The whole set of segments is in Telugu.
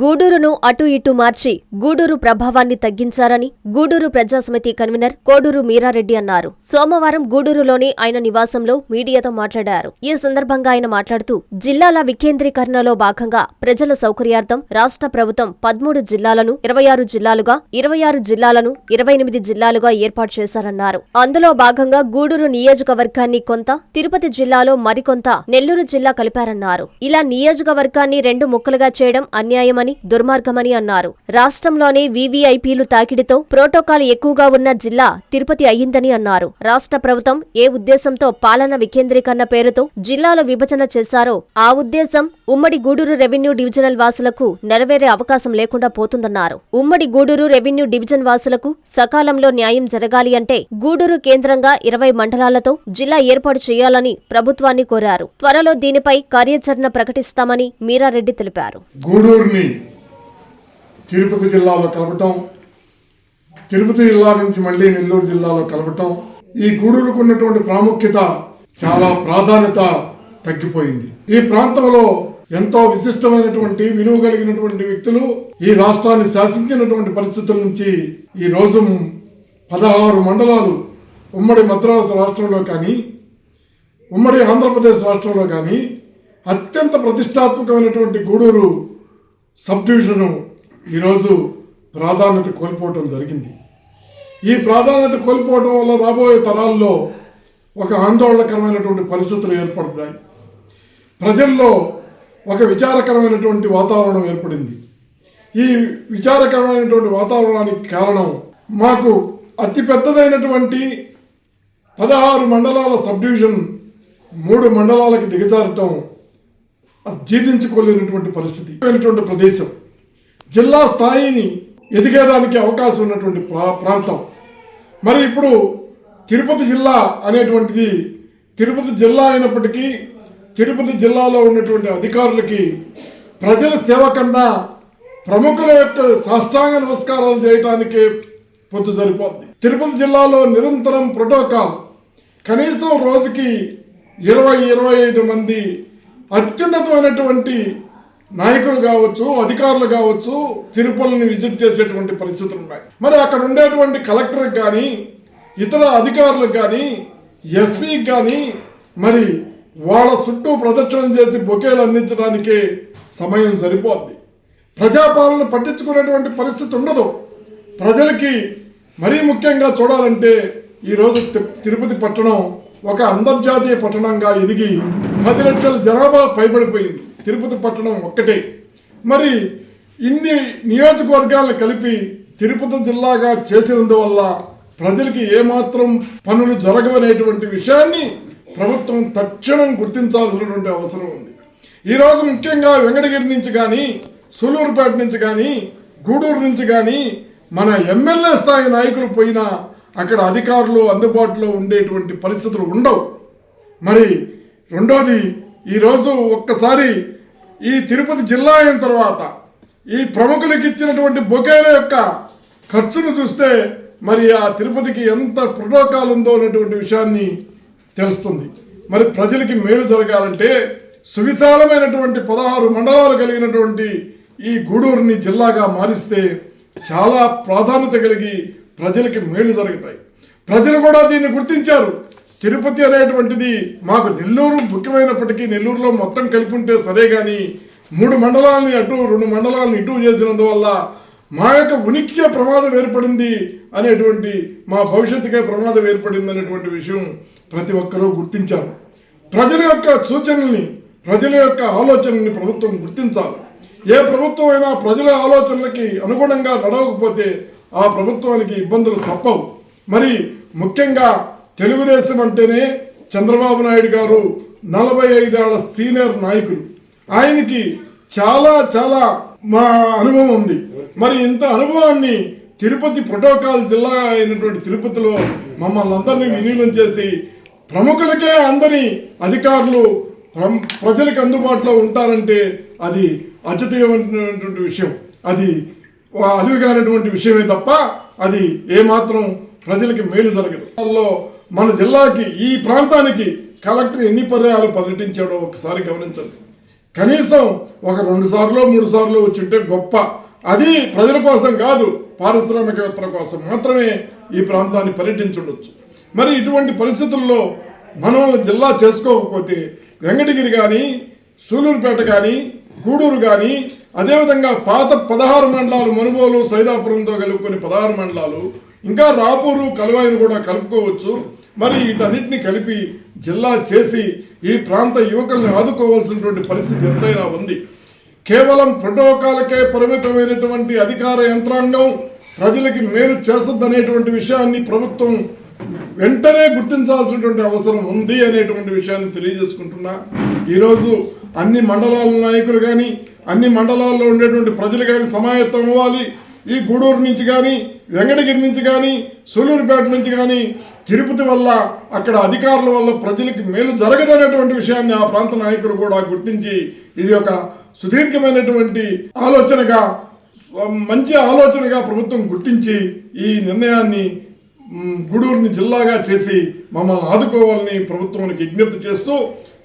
గూడూరును అటు ఇటు మార్చి గూడూరు ప్రభావాన్ని తగ్గించారని గూడూరు ప్రజాసమితి కన్వీనర్ కోడూరు మీరారెడ్డి అన్నారు. సోమవారం గూడూరులోని ఆయన నివాసంలో మీడియాతో మాట్లాడారు. ఈ సందర్భంగా ఆయన మాట్లాడుతూ జిల్లాల వికేంద్రీకరణలో భాగంగా ప్రజల సౌకర్యార్థం రాష్ట్ర ప్రభుత్వం పదమూడు జిల్లాలను ఇరవై ఆరు జిల్లాలుగా ఇరవై ఆరు జిల్లాలను ఇరవై ఎనిమిది జిల్లాలుగా ఏర్పాటు చేశారన్నారు. అందులో భాగంగా గూడూరు నియోజకవర్గాన్ని కొంత తిరుపతి జిల్లాలో మరికొంత నెల్లూరు జిల్లా కలిపారన్నారు. ఇలా నియోజకవర్గాన్ని రెండు ముక్కలుగా చేయడం అన్యాయమని దుర్మార్గమని అన్నారు. రాష్ట్రంలోనే వీవీఐపీలు తాకిడితో ప్రోటోకాల్ ఎక్కువగా ఉన్న జిల్లా తిరుపతి అయ్యిందని అన్నారు. రాష్ట్ర ప్రభుత్వం ఏ ఉద్దేశంతో పాలన వికేంద్రీకరణ పేరుతో జిల్లాలో విభజన చేశారో ఆ ఉద్దేశం ఉమ్మడి గూడూరు రెవెన్యూ డివిజనల్ వాసులకు నెరవేరే అవకాశం లేకుండా పోతుందన్నారు. ఉమ్మడి గూడూరు రెవెన్యూ డివిజన్ వాసులకు సకాలంలో న్యాయం జరగాలి అంటే గూడూరు కేంద్రంగా ఇరవై మండలాలతో జిల్లా ఏర్పాటు చేయాలని ప్రభుత్వాన్ని కోరారు. త్వరలో దీనిపై కార్యాచరణ ప్రకటిస్తామని మీరారెడ్డి తెలిపారు. గూడూరుని తిరుపతి జిల్లాలో కలపటం తిరుపతి జిల్లా నుంచి మళ్ళీ నెల్లూరు జిల్లాలో కలపటం ఈ గూడూరుకు ఉన్నటువంటి ప్రాముఖ్యత చాలా ప్రాధాన్యత తగ్గిపోయింది. ఈ ప్రాంతంలో ఎంతో విశిష్టమైనటువంటి విలువ కలిగినటువంటి వ్యక్తులు ఈ రాష్ట్రాన్ని శాసించినటువంటి పరిస్థితుల నుంచి ఈ రోజు పదహారు మండలాలు ఉమ్మడి మద్రాసు రాష్ట్రంలో కానీ ఉమ్మడి ఆంధ్రప్రదేశ్ రాష్ట్రంలో కానీ అత్యంత ప్రతిష్టాత్మకమైనటువంటి గూడూరు సబ్ డివిజను ఈరోజు ప్రాధాన్యత కోల్పోవటం జరిగింది. ఈ ప్రాధాన్యత కోల్పోవటం వల్ల రాబోయే తరాల్లో ఒక ఆందోళనకరమైనటువంటి పరిస్థితులు ఏర్పడతాయి ప్రజల్లో ఒక విచారకరమైనటువంటి వాతావరణం ఏర్పడింది. ఈ విచారకరమైనటువంటి వాతావరణానికి కారణం మాకు అతిపెద్దదైనటువంటి పదహారు మండలాల సబ్ డివిజన్ మూడు మండలాలకు దిగజారటం జీర్ణించుకోలేనటువంటి పరిస్థితి. అయినటువంటి ప్రదేశం. జిల్లా స్థాయిని ఎదిగేదానికి అవకాశం ఉన్నటువంటి ప్రా ప్రాంతం. మరి ఇప్పుడు తిరుపతి జిల్లా అనేటువంటిది తిరుపతి జిల్లా అయినప్పటికీ తిరుపతి జిల్లాలో ఉన్నటువంటి అధికారులకి ప్రజల సేవ కన్నా ప్రముఖుల యొక్క సాష్టాంగ నమస్కారాలు చేయటానికే పొద్దు సరిపోద్ది. తిరుపతి జిల్లాలో నిరంతరం ప్రోటోకాల్. కనీసం రోజుకి ఇరవై ఇరవై ఐదు మంది అత్యున్నతమైనటువంటి నాయకులు కావచ్చు అధికారులు కావచ్చు తిరుపతిని విజిట్ చేసేటువంటి పరిస్థితులు ఉన్నాయి. మరి అక్కడ ఉండేటువంటి కలెక్టర్కి కానీ ఇతర అధికారులకు కానీ ఎస్పీకి కానీ మరి వాళ్ళ చుట్టూ ప్రదక్షిణం చేసి బొకేలు అందించడానికే సమయం సరిపోద్ది. ప్రజాపాలన పట్టించుకునేటువంటి పరిస్థితి ఉండదు. ప్రజలకి మరీ ముఖ్యంగా చూడాలంటే ఈరోజు తి- తిరుపతి పట్టణం ఒక అంతర్జాతీయ పట్టణంగా ఎదిగి పది లక్షల జనాభా పైబడిపోయింది. తిరుపతి పట్టణం ఒక్కటే. మరి ఇన్ని నియోజకవర్గాలను కలిపి తిరుపతి జిల్లాగా చేసినందువల్ల ప్రజలకి ఏమాత్రం పనులు జరగవనేటువంటి విషయాన్ని ప్రభుత్వం తక్షణం గుర్తించాల్సినటువంటి అవసరం ఉంది. ఈరోజు ముఖ్యంగా వెంకటగిరి నుంచి కానీ సూలూరుపేట నుంచి కానీ గూడూరు నుంచి కానీ మన ఎమ్మెల్యే స్థాయి నాయకులు పోయినా అక్కడ అధికారులు అందుబాటులో ఉండేటువంటి పరిస్థితులు ఉండవు. మరి రెండోది ఈరోజు ఒక్కసారి ఈ తిరుపతి జిల్లా అయిన తర్వాత ఈ ప్రముఖులకు ఇచ్చినటువంటి బొకేల యొక్క ఖర్చును చూస్తే మరి ఆ తిరుపతికి ఎంత ప్రోటోకాల్ ఉందో అనేటువంటి విషయాన్ని తెలుస్తుంది. మరి ప్రజలకి మేలు జరగాలంటే సువిశాలమైనటువంటి పదహారు మండలాలు కలిగినటువంటి ఈ గూడూరుని జిల్లాగా మారిస్తే చాలా ప్రాధాన్యత కలిగి ప్రజలకి మేలు జరుగుతాయి. ప్రజలు కూడా దీన్ని గుర్తించారు. తిరుపతి అనేటువంటిది మాకు నెల్లూరు ముఖ్యమైనప్పటికీ నెల్లూరులో మొత్తం కలిపి ఉంటే సరే కానీ మూడు మండలాలని అటు రెండు మండలాలను ఇటు చేసినందువల్ల మా యొక్క ఉనికికే ప్రమాదం ఏర్పడింది అనేటువంటి మా భవిష్యత్తుకే ప్రమాదం ఏర్పడింది అనేటువంటి విషయం ప్రతి ఒక్కరూ గుర్తించారు ప్రజల యొక్క సూచనల్ని ప్రజల యొక్క ఆలోచనల్ని ప్రభుత్వం గుర్తించాలి. ఏ ప్రభుత్వం అయినా ప్రజల ఆలోచనలకి అనుగుణంగా నడవకపోతే ఆ ప్రభుత్వానికి ఇబ్బందులు తప్పవు. మరి ముఖ్యంగా తెలుగుదేశం అంటేనే చంద్రబాబు నాయుడు గారు నలభై ఐదేళ్ళ సీనియర్ నాయకులు. ఆయనకి చాలా చాలా మా అనుభవం ఉంది. మరి ఇంత అనుభవాన్ని తిరుపతి ప్రోటోకాల్ జిల్లా అయినటువంటి తిరుపతిలో మమ్మల్ని అందరినీ విలీనం చేసి ప్రముఖులకే అందరి అధికారులు ప్రం- ప్రజలకు అందుబాటులో ఉంటారంటే అది అద్భుతమైనటువంటి విషయం. అది అలివిగానటువంటి విషయమే తప్ప అది ఏమాత్రం ప్రజలకి మేలు జరగదు. అందులో మన జిల్లాకి ఈ ప్రాంతానికి కలెక్టర్ ఎన్ని పర్యాలు పర్యటించాడో ఒకసారి గమనించండి. కనీసం ఒక రెండు సార్లు మూడు సార్లు వచ్చింటే గొప్ప. అది ప్రజల కోసం కాదు పారిశ్రామికవేత్తల కోసం మాత్రమే ఈ ప్రాంతాన్ని పర్యటించుండొచ్చు. మరి ఇటువంటి పరిస్థితుల్లో మనం జిల్లా చేసుకోకపోతే వెంకటగిరి కానీ సూలూరుపేట కానీ గూడూరు కానీ అదేవిధంగా పాత పదహారు మండలాలు మనుగోలు సైదాపురంతో కలుపుకొని పదహారు మండలాలు ఇంకా రాపూరు కలువాయిని కూడా కలుపుకోవచ్చు. మరి వీటన్నిటిని కలిపి జిల్లా చేసి ఈ ప్రాంత యువకుల్ని ఆదుకోవాల్సినటువంటి పరిస్థితి ఎంతైనా ఉంది. కేవలం ప్రోటోకాలకే పరిమితమైనటువంటి అధికార యంత్రాంగం ప్రజలకి మేలు చేస్తుందనేటువంటి విషయాన్ని ప్రభుత్వం వెంటనే గుర్తించాల్సినటువంటి అవసరం ఉంది అనేటువంటి విషయాన్ని తెలియజేసుకుంటున్నా. ఈరోజు అన్ని మండలాల నాయకులు కానీ అన్ని మండలాల్లో ఉండేటువంటి ప్రజలు కానీ సమాయత్తం అవ్వాలి. ఈ గూడూరు నుంచి కానీ వెంకటగిరి నుంచి కానీ సూలూరుపేట నుంచి కానీ తిరుపతి వల్ల అక్కడ అధికారుల వల్ల ప్రజలకి మేలు జరగదనేటువంటి విషయాన్ని ఆ ప్రాంత నాయకులు కూడా గుర్తించి ఇది ఒక సుదీర్ఘమైనటువంటి ఆలోచనగా మంచి ఆలోచనగా ప్రభుత్వం గుర్తించి ఈ నిర్ణయాన్ని గూడూరుని జిల్లాగా చేసి మమ్మల్ని ఆదుకోవాలని ప్రభుత్వానికి విజ్ఞప్తి చేస్తూ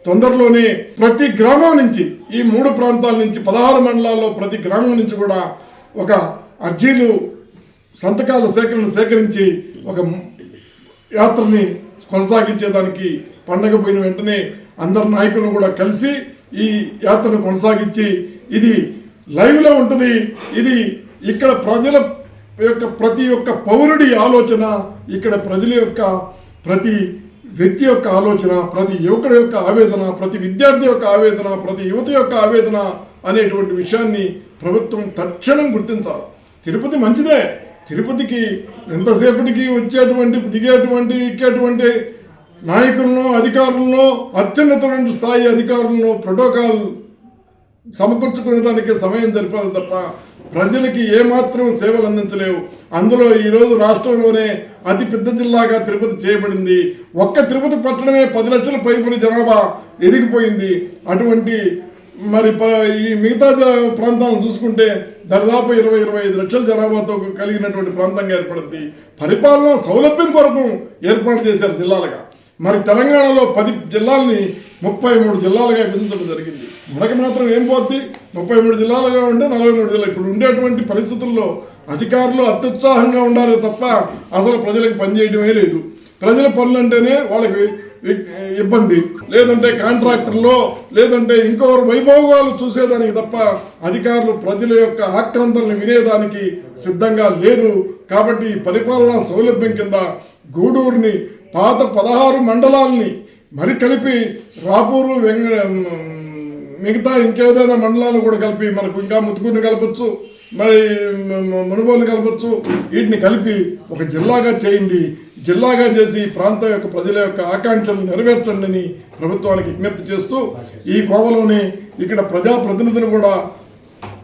తొందరలోనే ప్రతి గ్రామం నుంచి ఈ మూడు ప్రాంతాల నుంచి పదహారు మండలాల్లో ప్రతి గ్రామం నుంచి కూడా ఒక అర్జీలు సంతకాల సేకరణ సేకరించి ఒక యాత్రని కొనసాగించేదానికి పండగ పోయిన వెంటనే అందరి నాయకులను కూడా కలిసి ఈ యాత్రను కొనసాగించి ఇది లైవ్లో ఉంటుంది. ఇది ఇక్కడ ప్రజల యొక్క ప్రతి ఒక్క పౌరుడి ఆలోచన ఇక్కడ ప్రజల యొక్క ప్రతి వ్యక్తి యొక్క ఆలోచన ప్రతి యువకుడి యొక్క ఆవేదన ప్రతి విద్యార్థి యొక్క ఆవేదన ప్రతి యువతి యొక్క ఆవేదన అనేటువంటి విషయాన్ని ప్రభుత్వం తక్షణం గుర్తించాలి. తిరుపతి మంచిదే. తిరుపతికి ఎంతసేపటికి వచ్చేటువంటి దిగేటువంటి ఎక్కేటువంటి నాయకులను అధికారులను అత్యున్నతమైన స్థాయి అధికారులను ప్రోటోకాల్ సమకూర్చుకునేదానికి సమయం జరిపాలి తప్ప ప్రజలకి ఏమాత్రం సేవలు అందించలేవు. అందులో ఈరోజు రాష్ట్రంలోనే అతి పెద్ద జిల్లాగా తిరుపతి చేయబడింది. ఒక్క తిరుపతి పట్టణమే పది లక్షల పైబడి జనాభా ఎదిగిపోయింది. అటువంటి మరి ప- ఈ మిగతా జ- ప్రాంతాలను చూసుకుంటే దాదాపు ఇరవై ఇరవై ఐదు లక్షల జనాభాతో కలిగినటువంటి ప్రాంతంగా ఏర్పడుద్ది పరిపాలన సౌలభ్యం కొరకు ఏర్పాటు చేశారు జిల్లాలుగా. మరి తెలంగాణలో పది జిల్లాల్ని ముప్పై మూడు జిల్లాలుగా విభజించడం జరిగింది. మనకి మాత్రం ఏం పోద్ది? ముప్పై మూడు జిల్లాలుగా ఉంటే నలభై మూడు జిల్లాలు. ఇప్పుడు ఉండేటువంటి పరిస్థితుల్లో అధికారులు అత్యుత్సాహంగా ఉండాలి తప్ప అసలు ప్రజలకు పనిచేయడమే లేదు. ప్రజల పనులు అంటేనే వాళ్ళకి ఇబ్బంది. లేదంటే కాంట్రాక్టర్లో లేదంటే ఇంకొకరు వైభోగాలు చూసేదానికి తప్ప అధికారులు ప్రజల యొక్క ఆక్రందనలు వినేదానికి సిద్ధంగా లేరు. కాబట్టి ఈ పరిపాలనా సౌలభ్యం కింద గూడూరుని పాత పదహారు మండలాల్ని మరి కలిపి రాపూరు వెంగ మిగతా ఇంకేదైనా మండలాలు కూడా కలిపి మనకు ఇంకా ముత్తుకుని కలపచ్చు. మరి మునుగోలు కలపచ్చు. వీటిని కలిపి ఒక జిల్లాగా చేయండి. జిల్లాగా చేసి ఈ ప్రాంతం యొక్క ప్రజల యొక్క ఆకాంక్షలు నెరవేర్చండి అని ప్రభుత్వానికి విజ్ఞప్తి చేస్తూ ఈ కోవలోనే ఇక్కడ ప్రజాప్రతినిధులు కూడా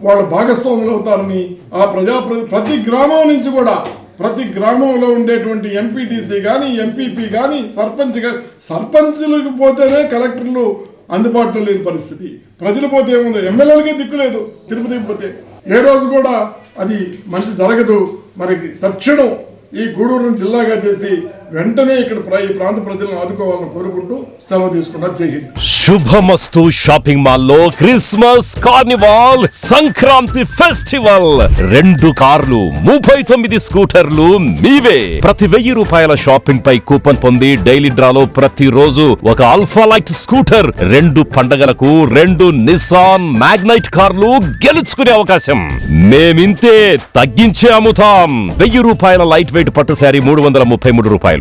వాళ్ళ భాగస్వాములు అవుతారని ఆ ప్రజా ప్రతి గ్రామం నుంచి కూడా ప్రతి గ్రామంలో ఉండేటువంటి ఎంపీటీసీ కానీ ఎంపీపీ కానీ సర్పంచ్ కానీ సర్పంచ్లకు పోతేనే కలెక్టర్లు అందుబాటులో లేని పరిస్థితి. ప్రజలు పోతే ఏముందో? ఎమ్మెల్యేలకే దిక్కు లేదు. తిరుపతికి పోతే ఏ రోజు కూడా అది మంచి జరగదు. మరి తక్షణం ఈ గూడూరును జిల్లాగా చేసి వెంటనే ఇక్కడ ఈ ప్రాంత ప్రజలను ఆదుకోవాలని కోరుకుంటూ సెలవు తీసుకున్నారు జై హింద్. శుభమస్తు షాపింగ్ మాల్లో క్రిస్మస్ కార్నివాల్ సంక్రాంతి ఫెస్టివల్. రెండు కార్లు ముప్పై తొమ్మిది స్కూటర్లు మీవే. ప్రతి వెయ్యి రూపాయల షాపింగ్ పై కూపన్ పొంది డైలీ డ్రాలో ప్రతి రోజు ఒక అల్ఫా లైట్ స్కూటర్ రెండు పండగలకు రెండు నిసాన్ మ్యాగ్నైట్ కార్లు గెలుచుకునే అవకాశం. మేమింతే తగ్గించే అమ్ముతాం. వెయ్యి రూపాయల లైట్ వెయిట్ పట్టు శారీ మూడు వందల ముప్పై మూడు రూపాయలు.